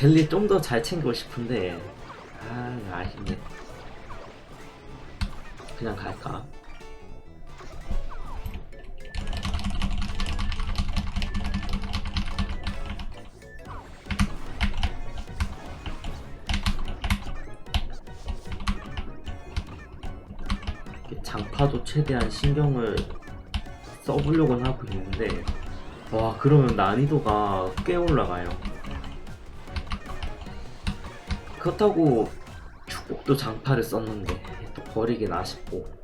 젤리 좀 더 잘 챙기고 싶은데 아 아쉽네. 그냥 갈까? 장파도 최대한 신경을 써보려고는 하고 있는데 와 그러면 난이도가 꽤 올라가요 그렇다고 축복도 장파를 썼는데 또 버리긴 아쉽고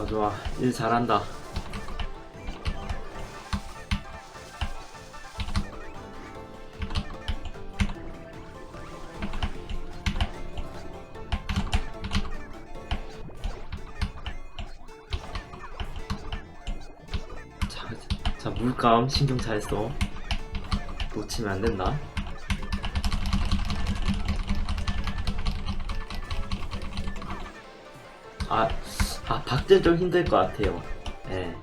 좋아 좋아 일 잘한다 자, 자 물감 신경 잘 써. 놓치면 안 된다. 아, 아 박제 좀 힘들 것 같아요. 예.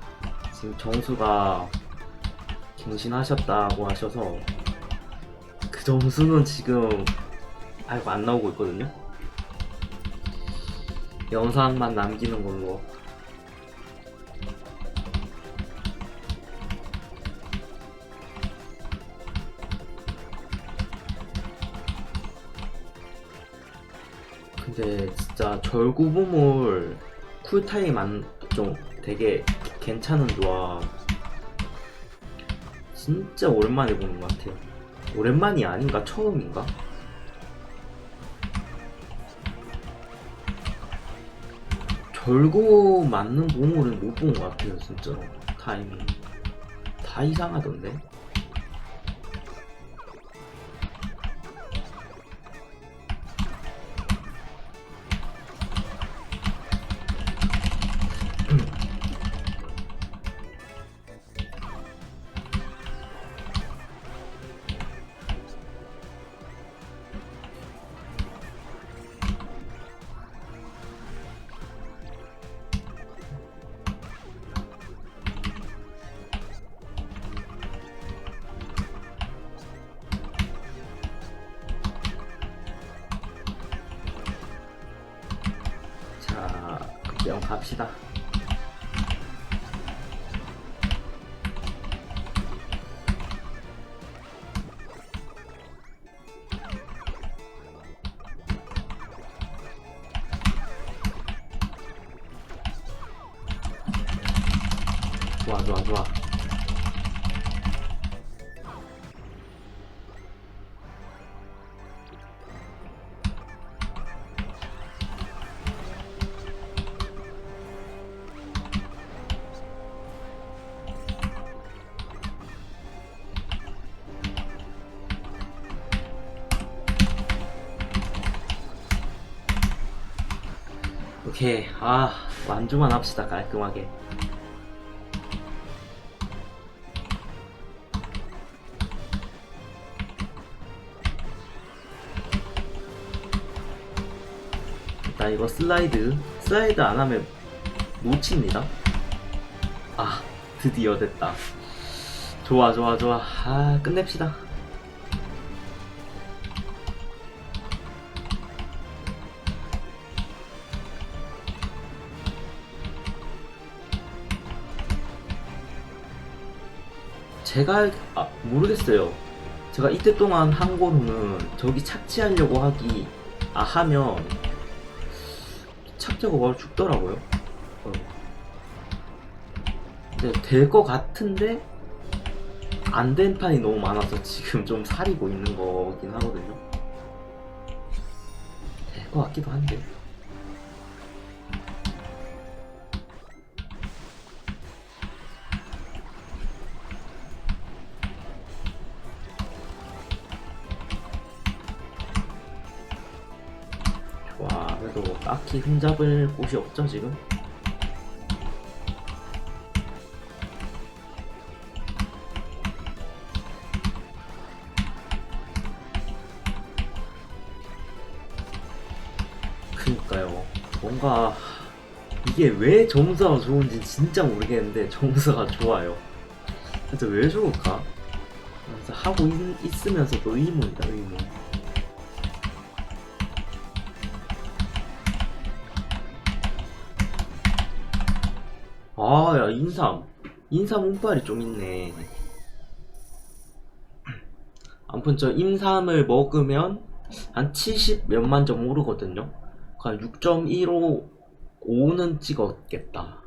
지금 정수가 갱신하셨다고 하셔서 그 점수는 지금 아이고 안 나오고 있거든요. 영상만 남기는 걸로 근데 진짜 절구보물 쿨타임 안좀 되게 괜찮은 조합. 진짜 오랜만에 보는 것 같아요. 오랜만이 아닌가? 처음인가? 절구 맞는 보물은 못 본 것 같아요 진짜로. 타이밍 다 이상하던데 갑시다. 좋아, 좋아, 좋아. 오케이. 아, 완주만 합시다, 깔끔하게. 일단 이거 슬라이드. 슬라이드 안 하면 놓칩니다. 아, 드디어 됐다. 좋아, 좋아, 좋아. 아, 끝냅시다. 제가 아, 모르겠어요. 제가 이때 동안 한 거로는 저기 착지하려고 하기 아 하면 착지가 바로 죽더라고요. 어. 근데 될 것 같은데 안 된 판이 너무 많아서 지금 좀 사리고 있는 거긴 하거든요. 것 같기도 한데. 그래도 딱히 흠잡을 곳이 없죠, 지금? 그니까요. 뭔가 이게 왜 점수가 좋은지 진짜 모르겠는데 점수가 좋아요. 그래서 왜 좋을까? 하고 있, 으면서도 의문이다 의문. 아, 야, 인삼. 인삼 운빨이 좀 있네. 아무튼 저 인삼을 먹으면 한 70 몇만 점 오르거든요. 한 6.15, 5는 찍었겠다.